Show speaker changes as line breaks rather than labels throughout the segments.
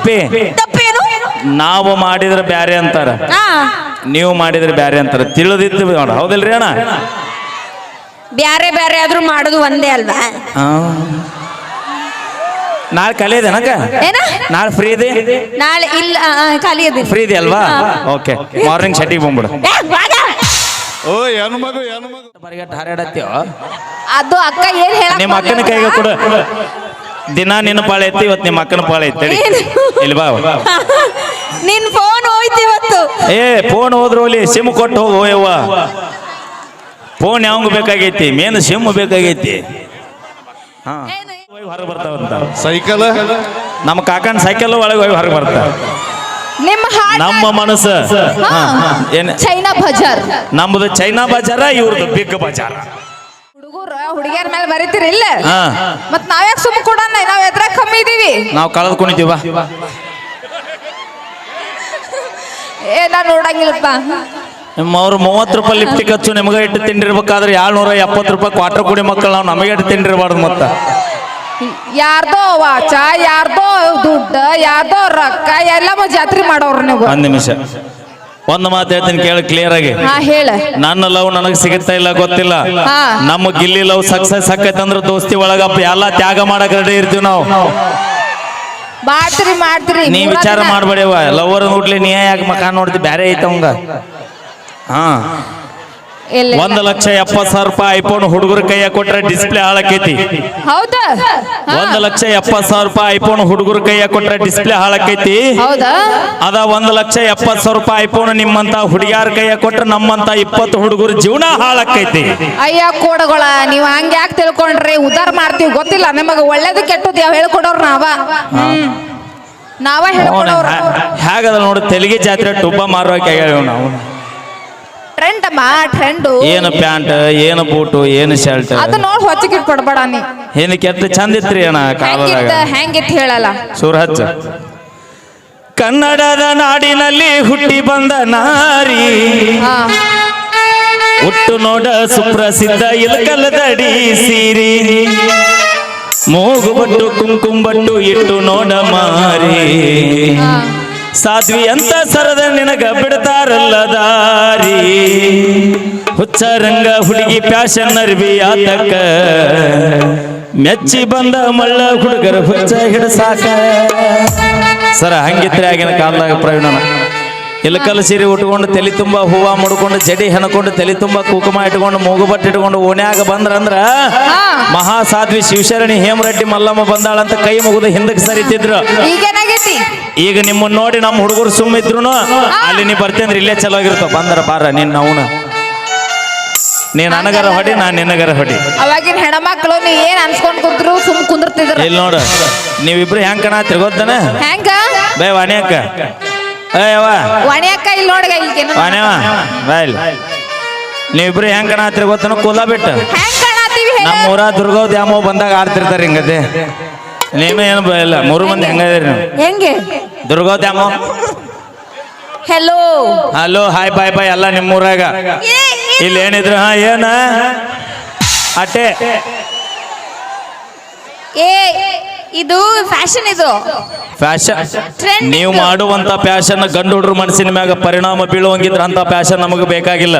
ತಪ್ಪಿ.
ತಪ್ಪೇನು?
ನಾವು ಮಾಡಿದ್ರೆ ಬ್ಯಾರೆ ಅಂತಾರ.
ಹಾ.
ನೀವು ಮಾಡಿದ್ರೆ ಬ್ಯಾರೆ ಅಂತಾರ. ತಿಳಿದಿತ್ತು ನೋಡ ಹೌದಿಲ್ರಿ ಅಣ್ಣ?
ಬ್ಯಾರೆ ಬ್ಯಾರೆ ಆದ್ರೂ ಮಾಡೋದು ಒಂದೇ ಅಲ್ವಾ?
ಆ. ನಾಳೆ ಕಲೆ
ಏನ?
ನಾಳೆ ಫ್ರೀ ಇದೆ?
ನಾಳೆ ಇಲ್ಲ ಆ, ಆ, ಖಾಲಿ ಅದಿ
ಫ್ರೀ ಇದೆ ಅಲ್ವಾ? ಓಕೆ ಮಾರ್ನಿಂಗ್ ಶೆಟ್ಟಿಗೆ ಬಂದ್ಬಿಡು.
ಓ ಏನು ಮಗು ಏನು ಮಗು?
ಬರಿಗಟ್ಟು ಹಾರಾಡತ್ತೀವ
ಅದು ಅಕ್ಕ ಏನ್ ಹೇಳ
ನಿಮ್ಮ ಅಕ್ಕನ ಕೈಗೆ ಕೊಡು. ದಿನ ನಿನ್ನ ಪಾಳೆ ಐತಿ ಇವತ್ತು ನಿಮ್ಮ ಅಕ್ಕನ ಪಾಳೆ ಐತಿ ತಡಿ. ಇಲ್ಲಿ ಬಾ.
ನಿನ್ ಫೋನ್ ಹೋಯ್ತು ಇವತ್ತು.
ಏ ಫೋನ್ ಹೋದ್ರು ಅಲ್ಲಿ ಸಿಮ್ ಕೊಟ್ಟು ಹೋಗು ಯವ್ವ. ಫೋನ್ ಯಾವಂಗ ಬೇಕಾಗೈತಿ? ಮೇನ್ ಸಿಮ್ ಬೇಕಾಗೈತಿ. ಹಾ. ಹೊರಗೆ ಬರ್ತಾವಂತ
ಸೈಕಲ್
ನಮ್ಮ ಕಾಕನ ಸೈಕಲ್ ಒಳಗೆ ಹೋಗಿ ಹೊರಗೆ ಬರ್ತಾ
ನಿಮ್ಮ
ಮನಸ್ಸು. ಹಾ, ಏನ್?
ಚೈನಾ ಬಜಾರ್
ನಮ್ಮದು ಚೈನಾ ಬಜಾರ ಇವ್ರದ್ದು ಬಿಗ್ ಬಜಾರ
ಹುಡುಗಿಯರ ಮೇಲೆ ಬರೀತೀರಿ ಇಲ್ಲ?
ಹಾ.
ಮತ್ ನಾವ್ಯಾಕ್ ಸುಮ್ಮ ಕೊಡ ನಾವ್ ಎದ್ರ ಕಮ್ಮಿ ಇದೀವಿ.
ನಾವು ಕಳೆದುಕೊಂಡಿದ್ದೀವ
ಏ ನಾ ನೋಡಂಗಿಲ್ಲಪ್ಪ.
ಅವ್ರು ಮೂವತ್ತು ರೂಪಾಯಿ ಲಿಫ್ಟ್ ಖರ್ಚು ನಿಮಗೆ ಇಟ್ಟು ತಿಂಡಿರ್ಬೇಕಾದ್ರೆ ಏಳ್ನೂರ ಎಪ್ಪತ್ತು ರೂಪಾಯಿ ಕ್ವಾರ್ಟರ್ ಕುಡಿ ಮಕ್ಕಳು ನಾವು ನಮಗೆ ಇಟ್ಟು ತಿಂಡಿರ್ಬಾರ್ದು ಮತ್ತೆ.
ಯಾರ್ದೋ ವಾಚ ಯಾರ್ದೋ ದುಡ್ಡು ಯಾರ್ದೋ ರೊಕ್ಕ ಎಲ್ಲ ಜಾತ್ರೆ ಮಾಡೋರು ನೀವು.
ಒಂದು ನಿಮಿಷ. ಒಂದು ಮಾತು ಹೇಳ್ತೀನಿ ಕೇಳಿ ಕ್ಲಿಯರ್ ಆಗಿ.
ಹಾ ಹೇಳ.
ನನ್ನ ಲವ್ ನನಗೆ ಸಿಗುತ್ತಾ ಇಲ್ಲ ಗೊತ್ತಿಲ್ಲ.
ಹಾ.
ನಮ್ಮ ಗಿಲ್ಲಿ ಲವ್ ಸಕ್ಸಸ್ ಆಕೈತೆ ಅಂದ್ರೆ ದೋಸ್ತಿ ಒಳಗಪ್ಪ ಎಲ್ಲ ತ್ಯಾಗ ಮಾಡಕ್ ರೆಡಿ ಇರ್ತೀವಿ ನಾವು.
ಮಾಡ್ತೀರಿ ಮಾಡ್ತೀರಿ.
ನೀ
ಮೂರ
ವಿಚಾರ
ದಿನ.
ಮಾಡ್ಬೇಡಿವ ಲವರ್ ನೋಡ್ಲಿ ನೀ ಯಾಕೆ ಮಕ ನೋಡ್ತಿ? ಬ್ಯಾರೆ ಐತ ಅವಂಗ. ಹಾ. ಒಂದ್ ಲಕ್ಷ ಎಪ್ಪತ್ತು ಸಾವಿರ ರೂಪಾಯಿ ಐಫೋನ್ ಹುಡುಗರ ಕೈಯ ಕೊಟ್ರೆ ಡಿಸ್ಪ್ಲೇ ಹಾಳಾಕೈತಿ.
ಹೌದಾ.
ಒಂದ್ ಲಕ್ಷ ಎಪ್ಪತ್ತು ಸಾವಿರ ರೂಪಾಯಿ ಐಫೋನ್ ಹುಡುಗರ ಕೈಯ ಕೊಟ್ರೆ ಡಿಸ್ಪ್ಲೇ ಹಾಳಾಕೈತಿ.
ಹೌದಾ?
ಅದ ಒಂದ್ ಲಕ್ಷ ಎಪ್ಪತ್ತು ಸಾವಿರ ರೂಪಾಯಿ ಐಫೋನ್ ನಿಮ್ಮಂತ ಹುಡುಗಿಯಾರ ಕೈಯ ಕೊಟ್ರೆ ನಮ್ಮಂತ ಇಪ್ಪತ್ತು ಹುಡುಗರ ಜೀವನ ಹಾಳಾಕೈತಿ.
ಅಯ್ಯ ಕೋಡಗಳ ನೀವ್ ಹಂಗ ಯಾಕೆ ತಿಳ್ಕೊಂಡ್ರಿ? ಉದ್ದಾರ ಮಾಡ್ತೀವಿ ಗೊತ್ತಿಲ್ಲ ನಿಮಗ ಒಳ್ಳೇದು ಕೆಟ್ಟದ್ದು ಯಾವ ಹೇಳ್ಕೊಡೋರ್ ನಾವ? ನಾವ ಹೇಳ್ಕೊಡೋರ್.
ಹೇಗದ ನೋಡಿ ತೆಲಿಗೆ ಜಾತ್ರೆ ಟುಬ್ಬ ಮಾರುವ ಆಗ್ಯಾವ ನಾವು
ಟ್ರೆಂಡ್ ಅಮ್ಮ ಟ್ರೆಂಡ್
ಏನು ಪ್ಯಾಂಟ್ ಏನು ಬೂಟು ಏನು ಶರ್ಟ್?
ಅದು ನೋಡಿ ಹೊತ್ತಿಗೆ ಕೊಡ್ಬೇಡ ನೀ.
ಏನು ಕೆತ್ತ ಚಂದ ಇತ್ರಿ ಅಣ್ಣ ಕಾಲದಾಗ.
ಹೆಂಗಿತ್ತು ಹೇಳಲ್ಲ ಹೇಳಲ್ಲ.
ಹಚ್ಚ ಕನ್ನಡದ ನಾಡಿನಲ್ಲಿ ಹುಟ್ಟಿ ಬಂದ ನಾರಿ. ಹುಟ್ಟು ನೋಡ ಸುಪ್ರಸಿದ್ಧ ಇಲಕಲದಡಿ ಸೀರಿ. ಮೂಗುಬಟ್ಟು ಕುಂಕುಂಬಟ್ಟು ಇಟ್ಟು ನೋಡ ಮಾರಿ. ಸಾಧ್ವಿ ಅಂತ ಸರದ ನಿನಗ ಬಿಡ್ತಾರಲ್ಲ ದಾರಿ. ಹುಚ್ಚ ರಂಗ ಹುಡುಗಿ ಪ್ಯಾಶನ್ ಅರ್ಬಿ ಆತಕ್ಕ. ಮೆಚ್ಚಿ ಬಂದ ಮಳ್ಳ ಹುಡುಗರ ಹುಚ್ಚ ಹಿಡಸಾಕ. ಸರ, ಹಂಗಿದ್ರೆ ಆಗಿನ ಕಾಲದಾಗ ಪ್ರವೀಣನ. ಇಲಕಲ್ ಸೀರೆ ಉಟ್ಕೊಂಡು ತಲೆ ತುಂಬ ಹೂವ ಮುಡ್ಕೊಂಡು ಜಡಿ ಹೆಣ್ಕೊಂಡು ತಲೆ ತುಂಬ ಕುಕುಮ ಇಟ್ಕೊಂಡು ಮೂಗುಬಟ್ಟು ಇಟ್ಕೊಂಡು ಓಣ್ಯಾಗ ಬಂದ್ರಂದ್ರ ಮಹಾ ಸಾಧ್ವಿ ಶಿವಶರಣಿ ಹೇಮರೆಡ್ಡಿ ಮಲ್ಲಮ್ಮ ಬಂದಾಳಂತ ಕೈ ಮುಗಿದು ಹಿಂದಕ್ಕೆ ಸರಿತಿದ್ರು. ಈಗ ನಿಮ್ಮನ್ನ ನೋಡಿ ನಮ್ಮ ಹುಡುಗರು ಸುಮ್ಮ ಇದ್ರು ಅಲ್ಲಿ ನೀ ಬರ್ತೇಂದ್ರೆ ಇಲ್ಲೇ ಚಲೋ ಆಗಿರ್ತಾವ. ಬಂದ್ರ ಬಾರ ನಿನ್ನ ಅವನ. ನೀ ನನಗರ ಹೊಡಿ ನಾ ನಿನಗರ ಹೊಡಿ.
ಅವಾಗಿನ ಹೆಣ್ಮಕ್ಳು ನೀ ಏನ್ ಅನ್ಸ್ಕೊಂಡ್ ಕುಂತ್ರು ಸುಮ್ ಕುಂದ್ರತಿದ್ರು?
ಇಲ್ಲಿ ನೋಡು ನೀವಿಬ್ರು ಹೆಂಗ್ ಕಣ ತಿರ್ಗೋದನ
ಹೆಂಗ?
ಬೇ ವಾಣಿ ಅಕ್ಕ.
ಅಕ್ಕ ಇಲ್ಲಿ ನೋಡ್ಗ ಇಲ್ಲಿ
ವಾಣಿವ ಬಾ ಇಲ್ಲಿ. ನೀವಿಬ್ರು ಹೆಂಗ್ ಕಾಣತ್ರಿ ಗೊತ್ತನ? ಕೂದಲ ಬಿಟ್ಟು. ನಮ್ಮ ಊರ ದುರ್ಗವ್ ದ್ಯಾಮೋ ಬಂದಾಗ ಆಡ್ತಿರ್ತಾರೆ ಹಿಂಗತೆ ನೀನು ಏನು ಇಲ್ಲ ಮೂರು ಮಂದಿ ಹೆಂಗದಿರಿ ನೀವು?
ಹೆಂಗೆ?
ದುರ್ಗವ್ ದ್ಯಾಮೋ
hello
hello hi bye bye ಎಲ್ಲ ನಿಮ್ಮ ಊರಾಗ ಇಲ್ಲಿ ಏನಿದ್ರು ಹಾ ಏನ? ಅಟ್ಟೆ.
ಏ ಇದು ಫ್ಯಾಷನ್ ಇದು.
ಫ್ಯಾಷನ್
Trend
ನೀವು. ಮಾಡುವಂತ ಫ್ಯಾಷನ್ ಗಂಡು ಹುಡುಗರು ಮನಸ್ಸಿನ ಮ್ಯಾಗ ಪರಿಣಾಮ ಬೀಳುವಂಗಿದ್ರ ಅಂತ ಫ್ಯಾಷನ್ ನಮಗೆ ಬೇಕಾಗಿಲ್ಲ.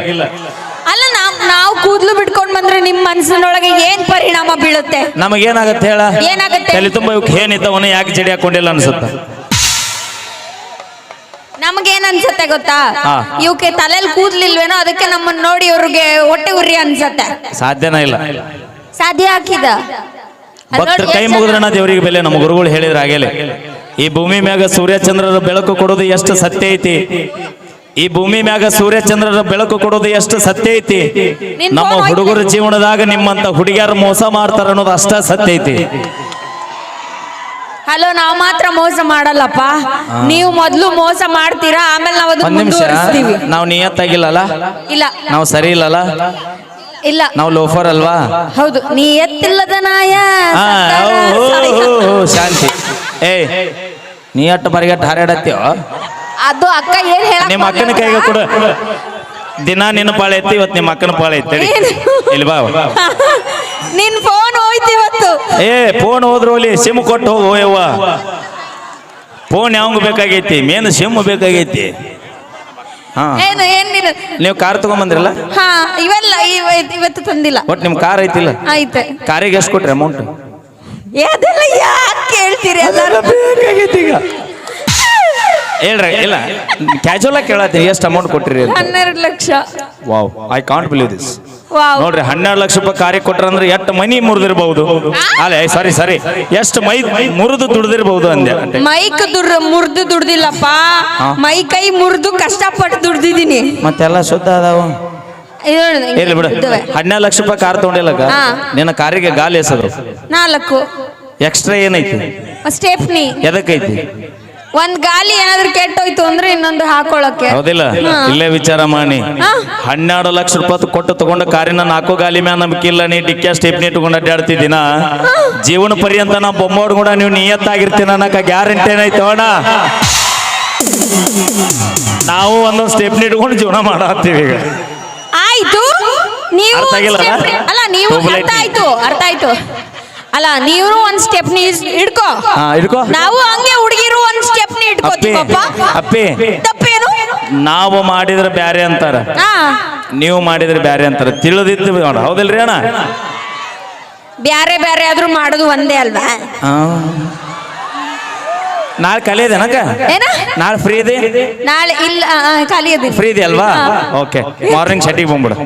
ಅಲ್ಲ ನಾವ್ ನಾವು ಕೂದಲು ಬಿಟ್ಕೊಂಡ್ ಬಂದ್ರೆ ನಿಮ್ ಮನ್ಸಿನೊಳಗೆ ಏನ್ ಪರಿಣಾಮ ಬೀಳುತ್ತೆ?
ನಮಗೇನಾಗತ್ತೆ ಹೇಳ?
ಏನಾಗತ್ತೆ?
ತಲೆ ತುಂಬ ಇವಕ್ಕೆ ಏನಿದ್ದವನ ಯಾಕೆ ಜಡಿ ಹಾಕೊಂಡಿಲ್ಲ ಅನ್ಸುತ್ತ.
ನಮಗೇನ್ ಅನ್ಸತ್ತೆ ಗೊತ್ತಾ?
ಹಾ.
ಇವಕ್ಕೆ ತಲೆಯಲ್ಲಿ ಕೂದ್ಲಿಲ್ವೇನೋ ಅದಕ್ಕೆ ನಮ್ಮನ್ನ ನೋಡಿ ಅವ್ರಿಗೆ ಹೊಟ್ಟೆ ಉರಿ ಅನ್ಸತ್ತೆ.
ಸಾಧ್ಯನೇ ಇಲ್ಲ.
ಸಾಧ್ಯ ಹಾಕಿದ?
ಭಕ್ತರ ಕೈ ಮುಗಿದ್ರಣ ದೇವರಿಗೆ ಬೆಲೆ ನಮ್ಮ ಗುರುಗಳು ಹೇಳಿದ್ರ ಆಗಲೇ ಈ ಭೂಮಿ ಮ್ಯಾಗ ಸೂರ್ಯಚಂದ್ರರ ಬೆಳಕು ಕೊಡೋದು ಎಷ್ಟು ಸತ್ಯ ಐತಿ? ಈ ಭೂಮಿ ಮ್ಯಾಗ ಸೂರ್ಯಚಂದ್ರರ ಬೆಳಕು ಕೊಡೋದು ಎಷ್ಟು ಸತ್ಯ ಐತಿ? ನಮ್ಮ ಹುಡುಗರ ಜೀವನದಾಗ ನಿಮ್ಮಂತ ಹುಡುಗಿಯರು ಮೋಸ ಮಾಡ್ತಾರ ಅನ್ನೋದು ಅಷ್ಟ ಸತ್ಯ ಐತಿ.
ಹಲೋ ನಾವು ಮಾತ್ರ ಮೋಸ ಮಾಡಲ್ಲಪ್ಪ. ನೀವು ಮೊದ್ಲು ಮೋಸ ಮಾಡ್ತೀರಾ ಆಮೇಲೆ ನಾವು
ನಿಮಿಷ. ನಾವು ನಿಯತ್ತಾಗಿಲ್ಲಲ್ಲ?
ಇಲ್ಲ.
ನಾವು ಸರಿ ಇಲ್ಲಲ್ಲ?
ಇಲ್ಲ.
ನಾವು ಲೋಫರ್ ಅಲ್ವಾ?
ಹೌದು. ನೀ ಎತ್ತಿಲ್ಲದ ನಾಯ
ಹಾ,
ಸತ್ತಾರ
ಓ, ಓ,
ಸಾಯ್ತಾರ.
ಓ, ಓ, ಶಾಂತಿ. ಏ ನೀ ಅಟ್ಟು ಮರಿಗಟ್ಟು ಹಾರಾಡತ್ತೀವ
ಅದು ಅಕ್ಕ ಏನ್ ಹೇಳಕ್
ನಿಮ್ಮ ಅಕ್ಕನ ಕೈಗೆ ಕೊಡು. ದಿನ ನಿನ್ನ ಪಾಳೆ ಐತಿ ಇವತ್ತು ನಿಮ್ಮ ಅಕ್ಕನ ಪಾಳೆ ಐತಿ ತಡಿ.
ಏನು?
ಇಲ್ಲಿ ಬಾ.
ನಿನ್ ಫೋನ್ ಹೋಯ್ತು ಇವತ್ತು.
ಏ ಫೋನ್ ಹೋದ್ರು ಅಲ್ಲಿ ಸಿಮ್ ಕೊಟ್ಟು ಹೋಗು ಯವ್ವ. ಫೋನ್ ಯಾವಂಗ ಬೇಕಾಗೈತಿ? ಮೇನ್ ಸಿಮ್ ಬೇಕಾಗೈತಿ. ಹಾ.
ಏನು ಏನ್ ನೀನು
ನೀವು ಕಾರ್ ತಗೊಂಬಂದ್ರಲ್ಲ?
ಹಾ ಇವೆಲ್ಲ ಇವ- ಇವತ್ತು ತಂದಿಲ್ಲ.
ಒಟ್ಟು ನಿಮ್ ಕಾರ್ ಐತಿಲ್ಲ?
ಆಯ್ತು.
ಕಾರಿಗೆ ಎಷ್ಟು ಕೊಟ್ರಿ ಅಮೌಂಟ್
ಅದೆಲ್ಲ ಯಾಕೆ ಕೇಳ್ತೀರಿ ಎಲ್ಲರೂ?
ಬೇಕಾಗೈತಿ ಈಗ. ಹೇಳ್ರಿ ಇಲ್ಲ. ಕ್ಯಾಜುವಲ್ ಆಗಿ ಕೇಳತ್ತೀನಿ ಎಷ್ಟು ಅಮೌಂಟ್ ಕೊಟ್ಟಿರಿ ಅಂತ.
ಹನ್ನೆರಡು lakh.
Wow I can't believe this ನೋಡ್ರಿ ಹನ್ನೆರಡು ಲಕ್ಷ ರೂಪಾಯಿ ಕಾರ್ಯ ಕೊಟ್ರಂದ್ರೆ ಎಷ್ಟು ಮನಿ ಮುರಿದಿರ್ಬಹುದು? ಅಲ್ಲೇ ಸಾರಿ ಸಾರಿ. ಎಷ್ಟು ಮೈ ಮುರಿದು ದುಡ್ದಿರ್ಬಹುದು ಅಂದೆ.
ಮೈಕ್ ದುರ್ ಮುರಿದು ದುಡ್ದಿಲ್ಲಪ್ಪ. ಮೈ ಕೈ ಮುರಿದು ಕಷ್ಟಪಟ್ಟು ದುಡ್ದಿದ್ದೀನಿ.
ಮತ್ತೆಲ್ಲ ಶುದ್ಧ ಅದಾವ. ಬಿಡು. ಹನ್ನೆರಡು ಲಕ್ಷ ರೂಪಾಯಿ ಕಾರ್ ತಗೊಂಡಿಲ್ಲಕ ನಿನ್ನ ಕಾರಿಗೆ ಗಾಲಿ ಎಸದು
ನಾಲ್ಕು.
ಎಕ್ಸ್ಟ್ರಾ ಏನೈತಿ?
ಸ್ಟೆಪ್ನಿ
ಎದಕ್ಕೈತಿ?
ಒಂದ್ ಗಾಲಿ ಏನಾದ್ರೂ ಕೆಟ್ಟೋಯ್ತು ಅಂದ್ರೆ ಇನ್ನೊಂದು ಹಾಕೊಳಕ್ಕೆ
ಹೌದಿಲ್ಲ? ಇಲ್ಲೇ ವಿಚಾರ ಮಾಡಿ. ಹನ್ನೆರಡು ಲಕ್ಷ ರೂಪಾಯಿ ಕೊಟ್ಟು ತಗೊಂಡ ಕಾರಿನ ನಾಲ್ಕು ಗಾಲಿ ಮ್ಯಾಲ ನಂಬಿಕಿಲ್ಲ ನೀ ಡಿಕ್ಕಿಯ ಸ್ಟೆಪ್ನಿ ಇಟ್ಕೊಂಡು ಅಡ್ಡಾಡ್ತಿದ್ದೀನ? ಜೀವನ ಪರ್ಯಂತ ನಾ ಬೊಮ್ಮೋಡ್ ಕೂಡ ನೀವು ನಿಯತ್ತಾಗಿರ್ತೀನಿ ಅನ್ನಕ ಗ್ಯಾರಂಟಿ ಏನಾಯ್ತು ಅಣ್ಣ? ನಾವು ಒಂದೊಂದು ಸ್ಟೆಪ್ನಿ ಇಟ್ಕೊಂಡು ಜೀವನ ಮಾಡತ್ತೀವಿ ಈಗ.
ಆಯ್ತು. ನೀವು
ಅಲ್ಲ?
ನೀವು ಅರ್ಥ ಆಯ್ತು. ಅರ್ಥ ಆಯ್ತು. ಅಲ್ಲ ನೀವು ಒಂದ್ ಸ್ಟೆಪ್ ಇಡ್ಕೋ.
ಹಾ ಹಿಡ್ಕೋ
ನಾವು ಹಂಗೆ ಹುಡುಗಿರು ಒಂದ್ ಸ್ಟೆಪ್
ಇಟ್ಕೋತೀವಿ
ಇಟ್ಕೋತೀವಪ್ಪ
ಅಪ್ಪಿ
ತಪ್ಪೇನು?
ನಾವು ಮಾಡಿದ್ರೆ ಬ್ಯಾರೆ ಅಂತಾರ.
ಹಾ.
ನೀವು ಮಾಡಿದ್ರೆ ಬ್ಯಾರೆ ಅಂತಾರ. ತಿಳಿದಿತ್ತು ನೋಡ ಹೌದಿಲ್ರಿ ಅಣ್ಣ?
ಬ್ಯಾರೆ ಬ್ಯಾರೆ ಆದ್ರೂ ಮಾಡೋದು ಒಂದೇ ಅಲ್ವಾ?
ಹಾ. ನಾಳೆ ಕಲಿಯದೇನಕ್ಕ?
ಏನ?
ನಾಳೆ ಫ್ರೀ ಇದೆ?
ನಾಳೆ ಇಲ್ಲ ಆ, ಆ, ಖಾಲಿ ಅದೀನಿ
ಫ್ರೀ ಇದೆ ಅಲ್ವಾ? ಓಕೆ ಮಾರ್ನಿಂಗ್ ಶೆಟ್ಟಿಗೆ ಬಂದ್ಬಿಡು.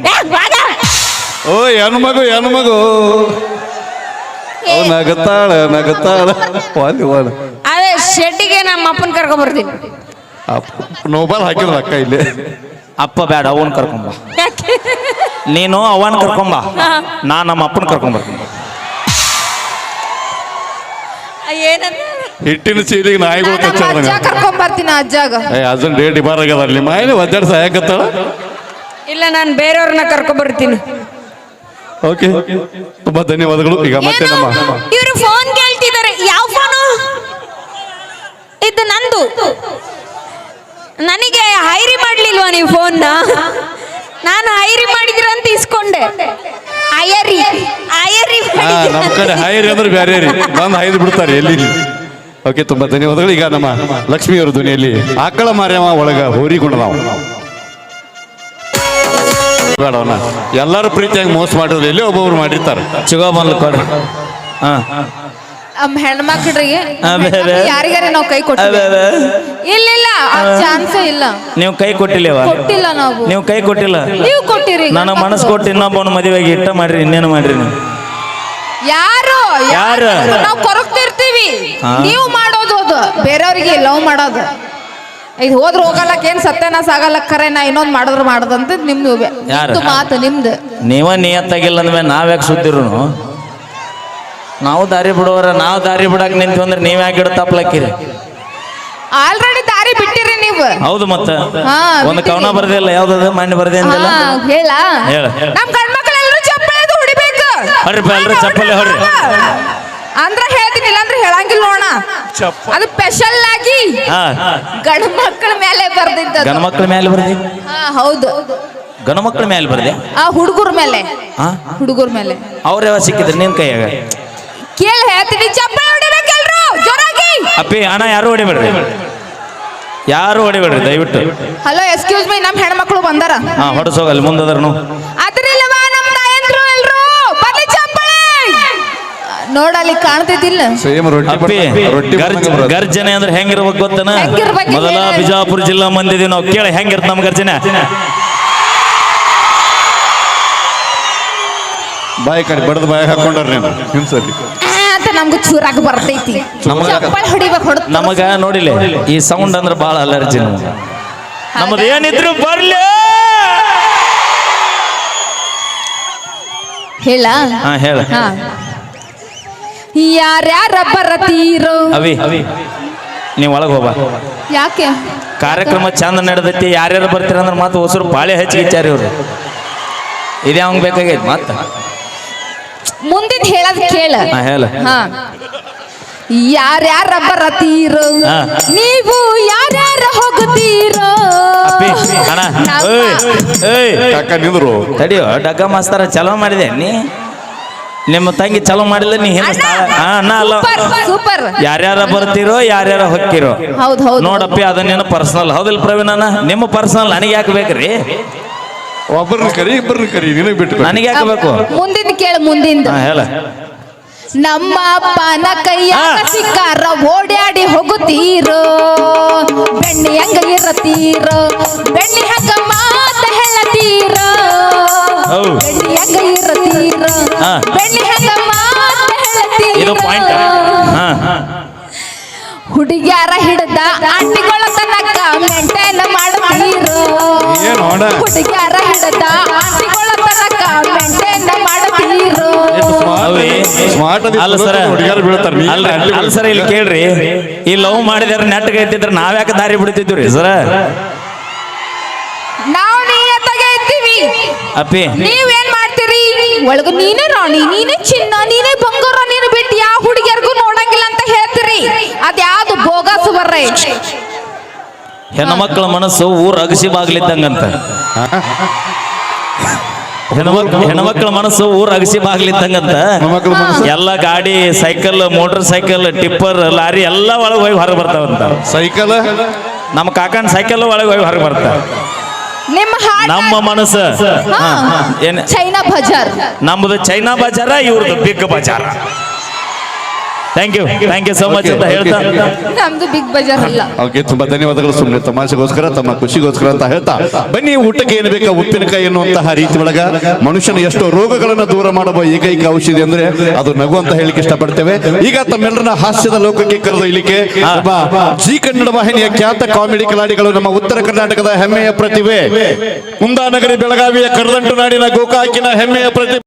ಓ ಹೆಣ್ಮಗು ಹೆಣ್ಮಗು ನಗತಾಳ ನಗತಾಳ.
ಅದೇ ಶೆಟ್ಟಿಗೆ ನಮ್ಮ ಅಪ್ಪನ ಕರ್ಕೊಂಡ್ ಬರ್ತೀನಿ.
ನೋಬಲ್ ಹಾಕಿದ್ರ ಅಕ್ಕ ಇಲ್ಲಿ.
ಅಪ್ಪ ಬೇಡ ಅವನ್ ಕರ್ಕೊಂಬ ನೀನು ಅವನ್ ಕರ್ಕೊಂಬ ನಾ ನಮ್ಮ ಅಪ್ಪನ ಕರ್ಕೊಂಡ್ ಬರ್ತೀನಿ.
ಏನಂತ?
ಹಿಟ್ಟಿನ ಚೀಲಿಗೆ ನಾಯಿಗಳು ಕಚ್ಚಾಡ್ದಂಗ
ಅಜ್ಜ ಕರ್ಕೊಂಡ್ ಬರ್ತೀನಿ ಅಜ್ಜಾಗ.
ಏ ಅದನ್ನ ಡೇಟ್ ಬಾರ್ ಆಗ್ಯದ ಅಲ್ಲಿ ಮಾಯಿನ
ಇಲ್ಲ ನಾನು ಬೇರೆಯವ್ರನ್ನ ಕರ್ಕೊಂಡ್ ಬರ್ತೀನಿ.
ಓಕೆ ತುಂಬಾ ಧನ್ಯವಾದಗಳು. ಈಗ ಮತ್ತೆ ನಮ್ಮ
ಇವರು ಫೋನ್ ಕೇಳ್ತಿದ್ದಾರೆ. ಯಾವ ಫೋನು ಇದು ನಂದು. ನನಗೆ ಹೈರಿ ಮಾಡ್ಲಿಲ್ವಾ ನೀವು ಫೋನ್ ನಾನು ಹೈರಿ ಮಾಡಿದ್ರ ಅಂತ ಇಸ್ಕೊಂಡೆ. ಅಯ್ಯರಿ ಅಯ್ಯರಿ
ಹಾ ನಮ್ಮ ಕಡೆ ಹೈರಿ ಅಂದ್ರೆ ಬೇರೆ ರೀ. ಬಂದು ಹೈದು ಬಿಡ್ತಾರೆ ಎಲ್ಲಿ? ಓಕೆ ತುಂಬಾ ಧನ್ಯವಾದಗಳು. ಈಗ ನಮ್ಮ ಲಕ್ಷ್ಮಿಯವರ ಧ್ವನಿಯಲ್ಲಿ ಆಕಳ ಮಾರ್ಯಮ್ಮ ಒಳಗ ಹೋರಿಕೊಂಡು ನಾವು. ಬೇಡವನ? ಎಲ್ಲರೂ ಪ್ರೀತಿಯಾಗಿ ಮೋಸ ಮಾಡಿದ್ರು ಎಲ್ಲಿ ಒಬ್ಬೊಬ್ರು ಮಾಡಿರ್ತಾರೆ.
ಚಿಗೋ ಬಂದ್ಲು ಕೊಡ್ರಿ ಹಾಂ.
ನಮ್ಮ ಹೆಣ್ಮಕ್ಳಿಗೆ. ಯಾರಿಗಾರ ನಾವು ಕೈ ಕೊಟ್ಟಿಲ್ಲ. ಇಲ್ಲ ಇಲ್ಲ ಚಾನ್ಸೇ ಇಲ್ಲ.
ನೀವು ಕೈ ಕೊಟ್ಟಿಲ್ಲವ?
ಕೊಟ್ಟಿಲ್ಲ ನಾವು.
ನೀವು ಕೈ ಕೊಟ್ಟಿಲ್ಲ?
ನೀವು ಕೊಟ್ಟಿರಿ.
ನನ್ನ ಮನಸ್ಸು ಕೊಟ್ಟು ಇನ್ನೊಬ್ಬನ ಮದುವೆಗೆ ಇಟ್ಟ ಮಾಡ್ರಿ ಇನ್ನೇನು ಮಾಡ್ರಿ ನೀವು?
ಯಾರು?
ಯಾರು?
ನಾವು ಕೊರಗ್ತಿರ್ತೀವಿ. ನೀವು ಮಾಡೋದು ಅದು. ಬೇರೆಯವ್ರಿಗೆ ಲವ್ ಮಾಡೋದು. ಇದು ಹೋದ್ರೆ ಹೋಗಲ್ಲಕ್ಕೆ ಏನ್ ಸತ್ಯನಾಶ ಆಗಲ್ಲ ಖರೆ? ನಾ ಇನ್ನೊಂದು ಮಾಡಿದ್ರೆ ಮಾಡದಂತ ನಿಮ್ದು
ಯಾರು?
ನಿಮ್ದು ಮಾತು ನಿಮ್ದು.
ನೀವ ನಿಯತ್ತಾಗಿಲ್ಲ ಅಂದ್ಮೇಲೆ ನಾವ್ಯಾಕೆ ಸುದ್ದಿರು ನಾವು ದಾರಿ ಬಿಡೋರ ನಾವು ದಾರಿ ಬಿಡಕ್ ನಿಂತು ಅಂದ್ರೆ ನೀವ್ ಯಾಕೆ ಗಿಡ ತಪ್ಲಕ್ಕಿರಿ?
ಆಲ್ರೆಡಿ ದಾರಿ ಬಿಟ್ಟಿರಿ ನೀವು.
ಹೌದು ಮತ್ತ.
ಹಾ,
ಒಂದು. ಕವನ ಬರ್ದಿಲ್ಲ ಯಾವ್ದದ? ಮಣ್ಣು ಬರ್ದೆ ಅಂದಿಲ್ಲ
ಹಾ, ಹೇಳ.
ಹೇಳ.
ನಮ್ ಗಂಡ್ಮಕ್ಳೆಲ್ಲರೂ ಚಪ್ಪಲಿ ಹೊಡಿಬೇಕು.
ಎಲ್ರೂ ಚಪ್ಪಲಿ ಹೊಡ್ರಿ.
ಅಂದ್ರ ಹೇಳ್ತೀನಿ ಇಲ್ಲಾಂದ್ರೆ ಹೇಳಂಗಿಲ್ಲ ನೋಡ ಅದು ಸ್ಪೆಷಲ್ ಆಗಿ
ಹಾ.
ಗಂಡ ಮಕ್ಕಳ ಮೇಲೆ ಬರ್ದಿದ್ದ
ಗಂಡು ಮಕ್ಕಳ ಮೇಲೆ ಬರ್ದಿ?
ಹಾ ಹೌದು.
ಗಂಡು ಮಕ್ಕಳ ಮೇಲೆ ಬರ್ದೆ?
ಆ ಹುಡುಗರ ಮೇಲೆ.
ಹಾ?
ಹುಡುಗರ ಮೇಲೆ.
ಅವ್ರ ಯಾವ ಸಿಕ್ಕಿದ್ರು ನಿನ್ ಕೈಯಾಗ?
ಕೇಳಿ ಹೇಳ್ತೀನಿ ಚಪ್ಪಲಿ ಹೊಡಿಬೇಕೆಲ್ರು ಜೋರಾಗಿ.
ಅಪ್ಪಿ ಅಣ್ಣ ಯಾರು ಹೊಡಿಬೇಡ್ರಿ? ಯಾರು ಹೊಡಿಬೇಡ್ರಿ ದಯವಿಟ್ಟು.
ಹಲೋ ಎಕ್ಸ್ಕ್ಯೂಸ್ ಮೀ ನಮ್ಮ ಹೆಣ್ಮಕ್ಳು ಬಂದಾರ.
ಹಾ ಹೊಡಸೋಗಲ್ಲಿ ಮುಂದದ್ರನು.
ಅದ್ರಿಲ್ಲವಾ ನಮ್ಮ ತಾಯಂದ್ರು ಎಲ್ರು ಬರ್ಲಿ ಚಪ್ಪಲಿ ನೋಡಲ್ಲಿ ಕಾಣ್ತಿದ್ದಿಲ್ಲ.
ಸೇಮ್ ರೊಟ್ಟಿ
ಅಪ್ಪಿ
ರೊಟ್ಟಿ
ಗರ್ಜ ಗರ್ಜನೆ ಅಂದ್ರೆ ಹೆಂಗಿರ್ಬೇಕು ಗೊತ್ತನ?
ಹೆಂಗಿರ್ಬೇಕು
ಮೊದಲ
ಹೇಳು.
ಬಿಜಾಪುರ ಜಿಲ್ಲಾ ಮಂದಿದೀವಿ ನಾವು ಕೇಳ ಹೆಂಗಿರ್ತ ನಮ್ ಗರ್ಜನೆ?
ಬಾಯಿ ಕಡೆ ಬಡದ ಬಾಯಿ ಹಾಕೊಂಡ್ರಿ ನೀನು ಹಿಂಸರಿ
ಆ ಅಂತ ನಮ್ಗೂ ಚೂರಾಗ ಬರ್ತೈತಿ.
ನಮಗ-
ಚಪ್ಪಲ್ ಹೊಡಿಬೇಕು ಹೊಡ
ನಮಗ ನೋಡಿಲ್ಲ ಈ ಸೌಂಡ್ ಅಂದ್ರೆ ಬಹಳ ಅಲರ್ಜಿ ನಮ್ಗೆ. ಏನಿದ್ರು ಬರ್ಲಿ!
ಹೇಳ?
ಹಾ ಹೇಳ.
ಹಾ. ಯಾರ್ಯಾರ ಬರತೀರೋ?
ಅವಿ ನೀವು ಒಳಗೆ ಹೋಗ
ಯಾಕೆ?
ಕಾರ್ಯಕ್ರಮ ಚಂದ ನಡೆದೈತಿ ಯಾರ್ಯಾರು ಬರ್ತೀರ ಅಂದ್ರೆ ಮತ್ತೆ ಹೊಸರು ಪಾಳೆ ಹಚ್ಚಿ ಇಚ್ಚಾರಿ ಇವ್ರು. ಇದೇ ಅವಂಗ್ ಬೇಕಾಗೈತಿ ಮತ್ತ.
ಮುಂದಿನ ಹೇಳದ್ ಕೇಳ.
ಹಾ ಹೇಳ.
ಹಾ. ಯಾರ್ಯಾರ ಬರತೀರೋ?
ಹಾ.
ನೀವು ಯಾರ್ಯಾರ ಹೋಗುತ್ತೀರೋ
ಅಪ್ಪಿ ಅಣ್ಣ.
ನಮ್ಮ-
ಏಯ್ ಏಯ್.
ಕಾಕ ನಿಂದ್ರು.
ತಡಿಯೋ ಡಗ್ಗ ಮಾಸ್ತರ ಚಲೋ ಮಾಡಿದೆ. ನೀ? ನಿಮ್ಮ ತಂಗಿ ಚಲೋ ಮಾಡಿಲ್ಲ ನೀ ಹಿಂದ
ಸೂಪರ್ ಸೂಪರ್.
ಯಾರ್ಯಾರ ಬರ್ತೀರೋ ಯಾರ್ಯಾರ ಹೊಕ್ಕಿರೋ.
ಹೌದ್ ಹೌದು.
ನೋಡಪ್ಪಿ ಅದನ್ನೇನು ಪರ್ಸನಲ್ ಹೌದಿಲ್ಲ ಪ್ರವೀಣನ ನಿಮ್ಮ ಪರ್ಸನಲ್ ನನಗೆ ಯಾಕೆ ಬೇಕ್ರಿ?
ಒಬ್ಬರನ್ನ ಕರಿ ಇಬ್ಬರನ್ನ ಕರಿ ನಿನಗೆ ಬಿಟ್ಟು
ನನಗೆ ಯಾಕೆ ಬೇಕು?
ಮುಂದಿನ ಕೇಳ ಮುಂದಿನ
ಹಾ ಹೇಳ.
ನಮ್ಮ ಅಪ್ಪನ ಕೈಯಾಗ
ಆ.
ಸಿಕ್ಕಾರ ಓಡ್ಯಾಡಿ ಹೋಗುತ್ತೀರೋ? ಬೆಣ್ಣಿ ಹಂಗ ಇರತೀರೋ ಬೆಣ್ಣಿ ಹಂಗ ಮಾತ ಹೇಳತೀರೋ?
ಹೌ.
ಬೆಣ್ಣಿ ಹಂಗ ಇರತೀರೋ
ಆ.
ಬೆಣ್ಣಿ ಹಂಗ ಮಾತ
ಇದು ಪಾಯಿಂಟ್ ಹಾ.
ಹುಡುಗ್ಯಾರ ಹಿಡ್ದ ಆಂಟಿಗಳ ತನಕ ಮೆಂಟೇನ್ ಮಾಡ್ತೀರ.
ಏನು?
ಹುಡುಗ್ಯಾರ ಹಿಡ್ದ ಆಂಟಿಗಳ ತನಕ ಮೆಂಟೇನ್ ಮಾಡ್ತೀರ.
ಅವಿ
ಸ್ಮಾರ್ಟ್
ಅಲ್ಲ ಸರ
ಹುಡುಗಿಯರು ಬೀಳ್ತಾರೆ. ನೀ
ಅಲ್ಲ
ಅಲ್ಲ
ಸರ ಇಲ್ಲಿ ಕೇಳ್ರಿ. ಈ ಲವ್ ಮಾಡಿದ್ರೆ ನೆಟ್ಗೆ ಇಟ್ಟಿದ್ರೆ ನಾವ್ಯಾಕೆ ದಾರಿ ಬಿಡ್ತಿದ್ವಿ ರೀ ಸರ ಅಪ್ಪಿ.
ನೀವೇನ್ ಮಾಡ್ತೀರಿ? ಒಳಗ ನೀನೇ ರಾಣಿ ನೀನೇ ಚಿನ್ನ ನೀನೇ ಬಂಗಾರ ನೀನು ಬಿಟ್ಟು ಯಾವ ಹುಡುಗಿಯರ್ಗೂ ನೋಡಂಗಿಲ್ಲ ಅಂತ ಹೇಳ್ತೀರಿ. ಅದ್ಯಾವ್ದು ಬೋಗಸ್ ಬರ್ರೆ
ಹೆಣ್ಮಕ್ಳ ಮನಸ್ಸು ಊರ್ ಅಗಸಿ ಬಾಗ್ಲಿದ್ದಂಗಂತ. ಹೆಣ್ಮಕ್ ಹೆಣ್ಮಕ್ಳ ಮನಸ್ಸು ಊರ್ ಅಗಸಿ ಬಾಗ್ಲಿದ್ದಂಗಂತ.
ಹೆಣ್ಮಕ್ಳ?
ಎಲ್ಲ ಗಾಡಿ cycle motor cycle tipper lorry ಎಲ್ಲ ಒಳಗೆ ಹೋಗಿ ಹೊರಗೆ ಬರ್ತಾವಂತ.
ಸೈಕಲ್?
ನಮ್ಮ ಕಾಕನ್ ಸೈಕಲ್ ಒಳಗೆ ಹೋಗಿ ಹೊರಗೆ ಬರ್ತಾವ
ನಿಮ್ಮ ಹಾಡ್
ನಮ್ಮ ಮನಸ್ಸು. ಹಾ, ಹಾ. ಏನ್?
ಚೈನಾ ಬಜಾರ್.
ನಮ್ಮದು ಚೈನಾ ಬಜಾರ ಇವ್ರದ್ದು ಬಿಗ್ ಬಜಾರ. Thank you thank you so much ಅಂತ ಹೇಳ್ತಾ
ನಮ್ದು ಬಿಗ್ ಬಜಾರ್ ಅಲ್ಲ
ಓಕೆ ತುಂಬಾ ಧನ್ಯವಾದಗಳು. ಸುಮ್ಮನೆ ತಮಾಷೆಗೋಸ್ಕರ ತಮ್ಮ ಖುಷಿಗೋಸ್ಕರ ಅಂತ ಹೇಳ್ತಾ. ಬನ್ನಿ ಊಟಕ್ಕೆ ಏನು ಬೇಕಾ ಉಪ್ಪಿನಕಾಯಿ ಎನ್ನುವಂತಹ ರೀತಿ ಒಳಗ. ಮನುಷ್ಯನ ಎಷ್ಟೋ ರೋಗಗಳನ್ನ ದೂರ ಮಾಡುವ ಏಕೈಕ ಔಷಧಿ ಅಂದ್ರೆ ಅದು ನಗು ಅಂತ ಹೇಳಿಕ್ಕೆ ಇಷ್ಟಪಡ್ತೇವೆ. ಈಗ ತಮ್ಮೆಲ್ಲರನ್ನ ಹಾಸ್ಯದ ಲೋಕಕ್ಕೆ ಕರೆದೊಯ್ಯಲಿಕ್ಕೆ ಜಿ ಕನ್ನಡ ವಾಹಿನಿಯ ಖ್ಯಾತ ಕಾಮಿಡಿ ಕಲಾಡಿಗಳು ನಮ್ಮ ಉತ್ತರ ಕರ್ನಾಟಕದ ಹೆಮ್ಮೆಯ ಪ್ರತಿಭೆ. ಕುಂದಾನಗರಿ ಬೆಳಗಾವಿಯ ಕರದಂಟು ನಾಡಿನ ಗೋಕಾಕಿನ ಹೆಮ್ಮೆಯ ಪ್ರತಿಭೆ.